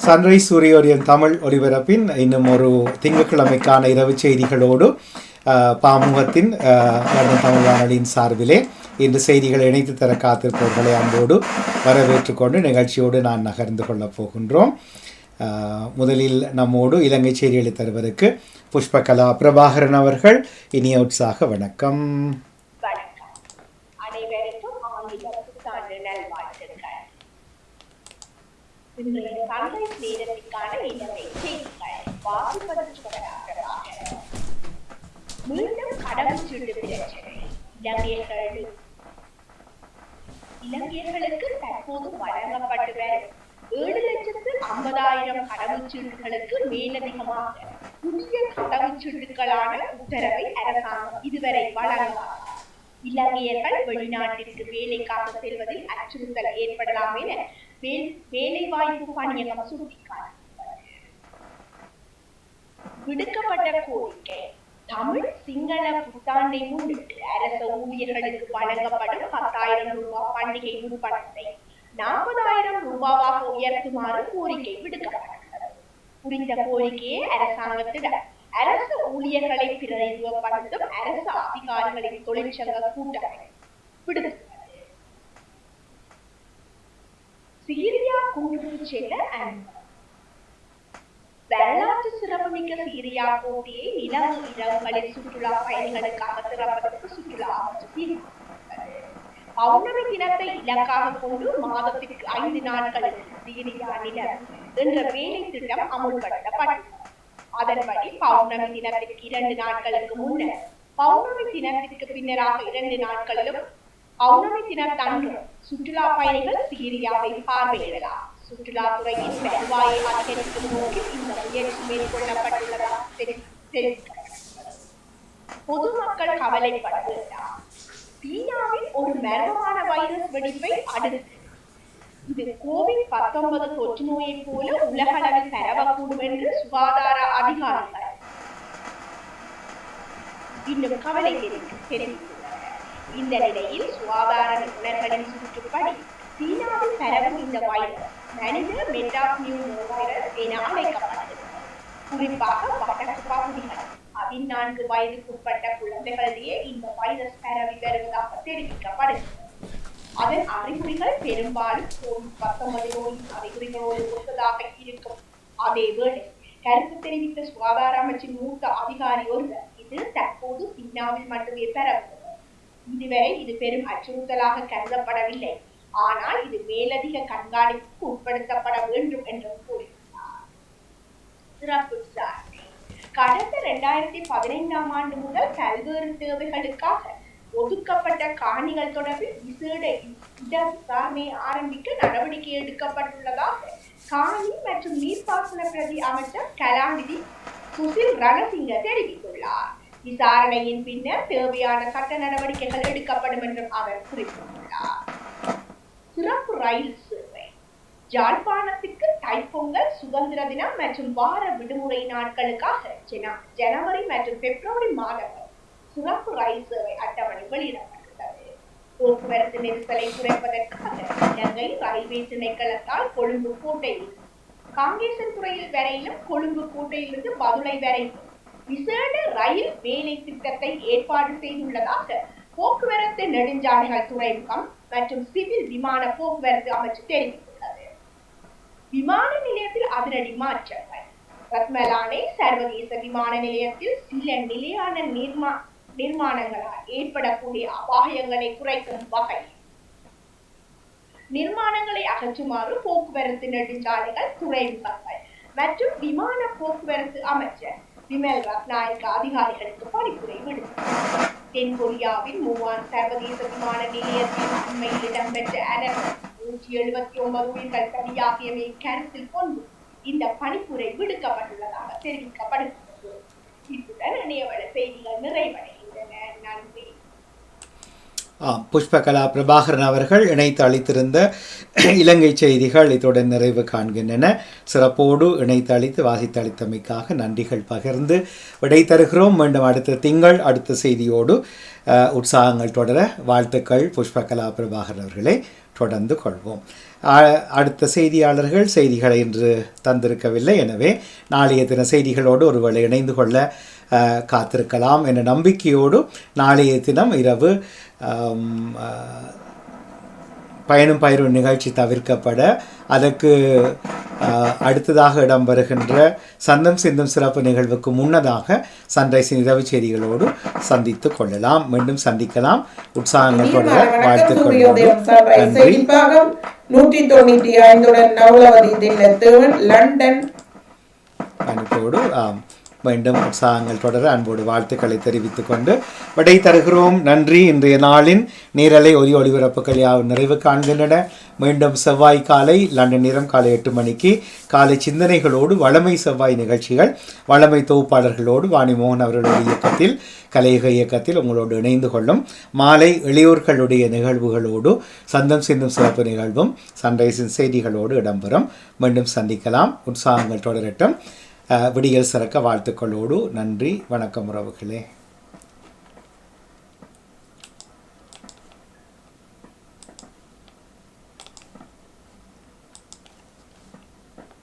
Sunrise சூரியோரியம் Tamil ஒளிபரப்பின் இன்னும் ஒரு திங்கட்கிழமைக்கான இரவு செய்திகளோடு பாமுகத்தின் அஹ், தமிழ் வானொலியின் சார்பிலே இன்று செய்திகளை இணைத்து தர காத்திருப்பவர்களை அன்போடு வரவேற்றுக்கொண்டு நிகழ்ச்சியோடு நான் நகர்ந்து கொள்ளப் போகின்றோம். முதலில் நம்மோடு இலங்கை செய்திகளை தருவதற்கு புஷ்பகலா பிரபாகரன் அவர்கள். இனிய உற்சாக வணக்கம். இன்றைய சந்தை நேரத்திற்கான இலங்கை செய்திகள் வாசிப்பது சுவராக மீண்டும் கடவுச்சீட்டு பிரச்சனை இலங்கையர்கள் இலங்கையர்களுக்கு தற்போது வழங்கப்பட்டு வரும் ஏழு லட்சத்து ஐம்பதாயிரம் கடவுச்சீட்டுகளுக்கு மேலதிகமாக புதிய கடவுச்சீட்டுகளான உத்தரவை அரசாங்கம் இதுவரை வழங்கலாம் இலங்கையர்கள் வெளிநாட்டிற்கு வேலைக்காக செல்வதில் அச்சுறுத்தல் ஏற்படலாம் என வேலைவாய்ப்பு பணியகம் விடுக்கப்பட்ட கோரிக்கை தமிழ் சிங்கள புத்தாண்டை முன்னிட்டு அரச ஊழியர்களுக்கு வழங்கப்படும் பத்தாயிரம் ரூபாய் பண்டிகை முன்பணத்தை நாற்பதாயிரம் ரூபாவாக உயர்த்துமாறு கோரிக்கை விடுக்கப்பட்டுள்ளது புரிந்த கோரிக்கையை அரசாங்கத்திடம் அரசு ஊழியர்களை பிரதிநிதித்துவப்படுத்தும் அரசு அதிகாரிகளின் தொழிற்சங்க கூட்டமை விடுத்து சீரியா கூட்டுக்கு செல்ல அனுமதி வரலாற்று சிறப்புமிக்க சீரியா போட்டியை நிலவு இரவுகளில் சுற்றுலா பயணிகளுக்காக திறப்பதற்கு சுற்றுலா அமைச்சு பௌர்ணமி தினத்தை இலக்காக கொண்டு மாதத்திற்கு ஐந்து நாட்களுக்கு சீரியா நிலம் என்ற வேலை திட்டம் அமுல்படுத்தப்பட்டது. அதன்படி பௌர்ணமி தினத்திற்கு இரண்டு நாட்களுக்கு முன்னர் பௌர்ணமி தினத்திற்கு பின்னராக இரண்டு நாட்களிலும் பௌர்ணமி தினத்தன்று சுற்றுலா பயணிகள் சீரியாவை பார்வையிடலாம் சுற்றுலாத்துறையின் வருவாயை அதிகரிக்கும் நோக்கில் இந்த முயற்சி மேற்கொள்ளப்பட்டுள்ளதாக பொதுமக்கள் கவலைப்படுகிறார் சீனாவில் ஒரு மர்மமான வைரஸ் வெடிப்பை அடுத்து இது கோவிட் பத்தொன்பது தொற்று நோயை போல உலகளவில் பரவக்கூடும் என்று சுகாதார அதிகாரிகள் இன்னும் கவலை தெரிவித்துள்ளனர் இந்த நிலையில் சுகாதார நிபுணர்களின் சுற்றுப்படி சீனாவில் பரவும் இந்த வைரஸ் மனித மெட்டாபியூமோவைரஸ் என அழைக்கப்பட்டது குறிப்பாக வடக்கு பகுதிகள் பதினான்கு வயதுக்குட்பட்ட குழந்தைகளிடையே இந்த வைரஸ் பரவி வருவதாக தெரிவிக்கப்படுகிறது. அதன் அறிகுறிகள் பெரும்பாலும் கோவிட் பத்தொன்பது நோயின் அறிகுறிகளோடு ஒத்ததாக இருக்கும். அதே வேளை கருத்து தெரிவித்த சுகாதார அமைச்சின் மூத்த அதிகாரி ஒருவர் இது தற்போது சீனாவில் மட்டுமே பெறவில்லை இதுவரை இது பெரும் அச்சுறுத்தலாக கருதப்படவில்லை. ஆனால் இது மேலதிக கண்காணிப்புக்கு உட்படுத்தப்பட வேண்டும் என்றும் கூறியுள்ளார். சிறப்பு விசாரணை. கடந்த இரண்டாயிரத்தி பதினைந்தாம் ஆண்டு முதல் பல்வேறு தேவைகளுக்காக ஒதுக்கப்பட்ட காணிகள் தொடர்பில் விசேட இட ஆரம்பிக்க நடவடிக்கை எடுக்கப்பட்டுள்ளதாக காணி மற்றும் நீர்ப்பாசன பிரதி அமைச்சர் கலாநிதி சுசில் ரணசிங்க தெரிவித்துள்ளார். விசாரணையின் பின்னர் தேவையான சட்ட நடவடிக்கைகள் எடுக்கப்படும் என்றும் அவர் குறிப்பிட்டுள்ளார். சிறப்பு ரயில் சேவை. யாழ்ப்பாணத்துக்கு தைப்பொங்கல் சுதந்திர தினம் மற்றும் வார விடுமுறை நாட்களுக்காக ஜனவரி மற்றும் பிப்ரவரி மாதங்கள் சிறப்பு ரயில் சேவை அட்டவணை வெளியிடப்பட்டுள்ளது போக்குவரத்து நெரிசலை குறைப்பதற்காக இலங்கை ரயில்வே திணைக்களத்தால் கொழும்பு கோட்டையில் காங்கேசன் துறையில் வரையிலும் கொழும்பு கோட்டையிலிருந்து பதுளை வரையிலும் விசேட ரயில் வேலை திட்டத்தை ஏற்பாடு செய்துள்ளதாக போக்குவரத்து நெடுஞ்சாலைகள் துறைமுகம் மற்றும் சிவில் விமான போக்குவரத்து அமைச்சு தெரிவித்துள்ளது. விமான நிலையத்தில் அதிரடி மாற்றங்கள். ரத்மலானை சர்வதேச விமான நிலையத்தில் சில நிலையான நிர்மா நிர்மாணங்களால் ஏற்படக்கூடிய அபாயங்களை குறைக்கும் வகையில். நிர்மாணங்களை அகற்றுமாறு போக்குவரத்து நெடுஞ்சாலைகள் துறைமுகங்கள் மற்றும் விமான போக்குவரத்து அமைச்சர் விமல் ரத்நாயக்க அதிகாரிகளுக்கு பணிப்புரை விடுத்தார் தென்கொரியாவின் மூவான் சர்வதேச விமான நிலையத்தில் அண்மையில் இடம்பெற்ற நூற்றி எழுபத்தி ஒன்பது உயிர்கள் பலியாகியவை கருத்தில் கொண்டு இந்த பணிப்புரை விடுக்கப்பட்டுள்ளதாக தெரிவிக்கப்படுகிறது. இத்துடன் இணையவள செய்திகள் நிறைவடைகின்றன. நன்றி. புஷ்பகலா பிரபாகரன் அவர்கள் இணைத்து அளித்திருந்த இலங்கை செய்திகள் இத்துடன் நிறைவு காண்கின்றன. சிறப்போடு இணைத்து அளித்து வாசித்து அளித்தமைக்காக நன்றிகள் பகிர்ந்து விடை தருகிறோம். மீண்டும் அடுத்த திங்கள் அடுத்த செய்தியோடு உற்சாகங்கள் தொடர வாழ்த்துக்கள் புஷ்பகலா பிரபாகரன் அவர்களை தொடர்ந்து கொள்வோம். அடுத்த செய்தியாளர்கள் செய்திகளை இன்று தந்திருக்கவில்லை. எனவே நாளைய தின செய்திகளோடு ஒருவேளை இணைந்து கொள்ள காத்திருக்கலாம் என்ற நம்பிக்கையோடு நாளைய தினம் இரவு பயணம் பயிரும் நிகழ்ச்சி தவிர்க்கப்பட அதற்கு அடுத்ததாக இடம்பெறுகின்ற சந்தம் சிந்தும் சிறப்பு நிகழ்வுக்கு முன்னதாக சன்ரைஸின் இரவு செய்திகளோடு சந்தித்துக் கொள்ளலாம். மீண்டும் சந்திக்கலாம். உற்சாகங்கள் தொடர வணக்கம். வாழ்த்துக்கள் நூற்றி தொண்ணூற்றி ஐந்துடன் நவலவதி லண்டன். அனுப்போடு ஆம். மீண்டும் உற்சாகங்கள் தொடர அன்போடு வாழ்த்துக்களை தெரிவித்துக் கொண்டு விடை தருகிறோம் நன்றி. இன்றைய நாளின் நீரலை ஒலி ஒளிபரப்புகள் யாவும் நிறைவு காண்கின்றன. மீண்டும் செவ்வாய் காலை லண்டன் நேரம் காலை எட்டு மணிக்கு காலை சிந்தனைகளோடு வளமை செவ்வாய் நிகழ்ச்சிகள் வளமை தொகுப்பாளர்களோடு வாணிமோகன் அவர்களுடைய இயக்கத்தில் கலையக இயக்கத்தில் உங்களோடு இணைந்து கொள்ளும் மாலை இளையோர்களுடைய நிகழ்வுகளோடு சந்தம் சிந்தும் சிறப்பு நிகழ்வும் சன்ரைஸின் செய்திகளோடு இடம்பெறும். மீண்டும் சந்திக்கலாம். உற்சாகங்கள் தொடரட்டும். விடியல் சிறக்க வாழ்த்துக்களோடு நன்றி. வணக்கம் உறவுகளே.